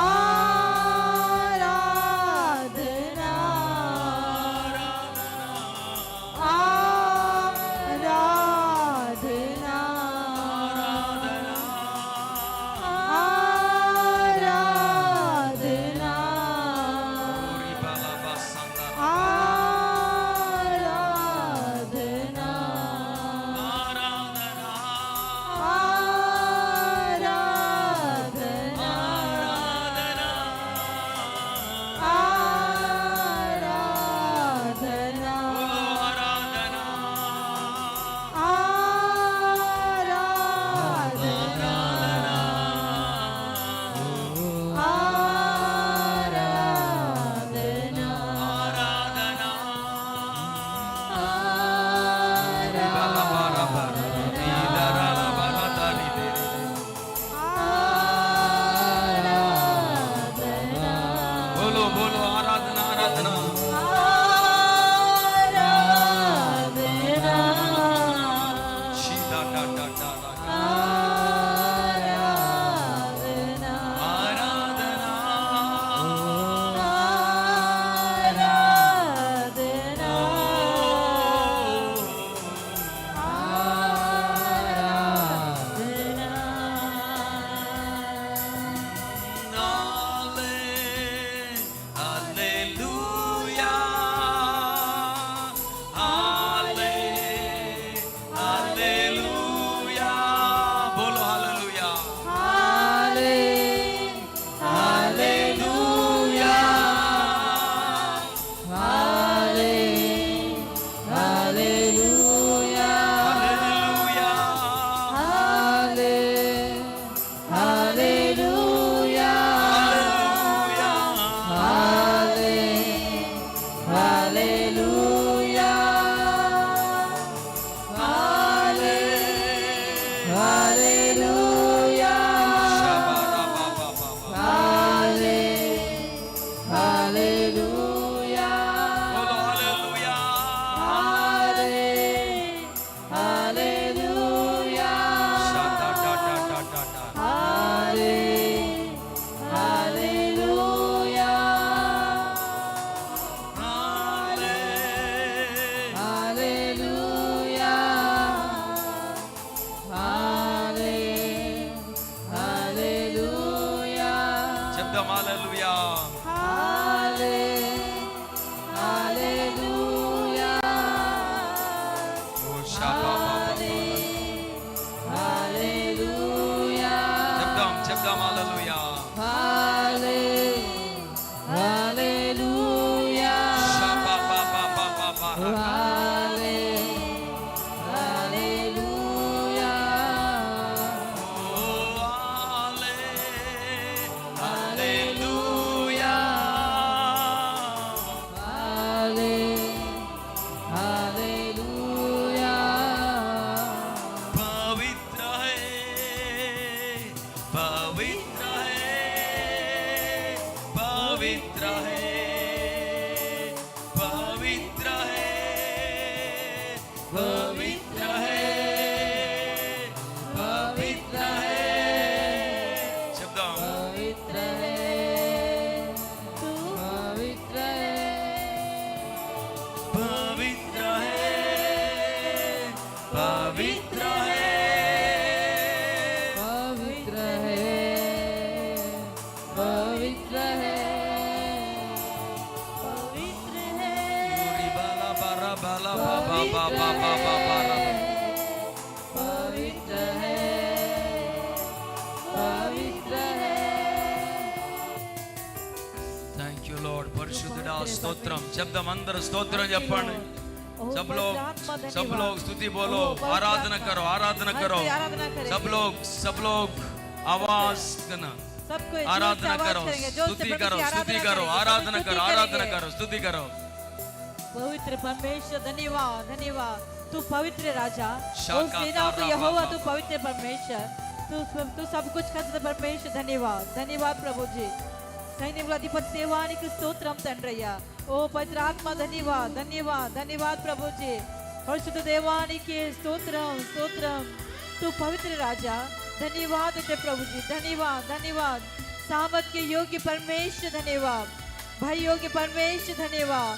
ஆனா બોલો. స్తోత్రం శబ్దం అందరూ స్తోత్రం చెప్పండి सब लोग सब लोग स्तुति बोलो आराधना करो आराधना करो आराधना करेंगे सब लोग सब लोग आवाज करना सबको आराधना करो स्तुति करो स्तुति करो आराधना करो आराधना करो स्तुति करो पवित्र परमेश्वर धन्यवाद धन्यवाद तू पवित्र राजा शाका ओ सेनाओं का तारा यहोवा बाबा। तू पवित्र परमेश्वर तू तू सब कुछ करता परमेश्वर धन्यवाद धन्यवाद प्रभु जी సైన్యముల అధిపతి సేవానికి స్తోత్రం తండ్రయ్యా ఓ పవిత్ర ఆత్మ ధన్యవాద్ ధన్యవాద్ ధన్యవాద్ ప్రభుజీ పరిశుద్ధ దేవానికి స్తోత్రం స్తోత్రం तू पवित्र राजा धन्यवाद तेरे प्रभु जी धन्यवाद धन्यवाद सामत के योग्य परमेश्वर धन्यवाद भाई योग्य परमेश्वर धन्यवाद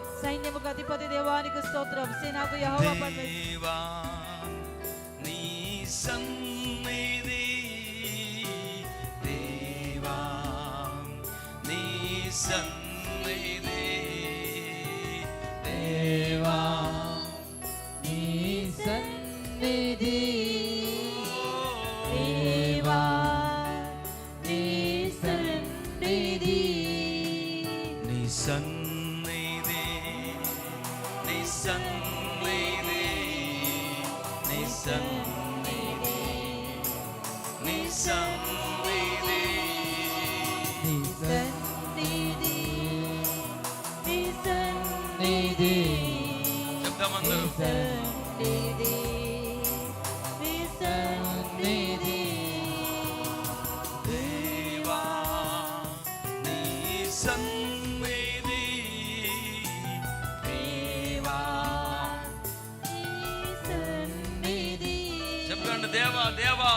సైన్యముకు అధిపతి దేవానికి స్తోత్రం. సేనాకు యెహోవా దేవా నీ సన్నిధి. దేవా నీ సన్నిధి നിസന്നിധി നിസന്നിധി നിസന്നിധി നിസന്നിധി നിസന്നിധി ശബ്ദം വന്നു. നിസന്നിധി നിസന്നിധി దేవా దేవా.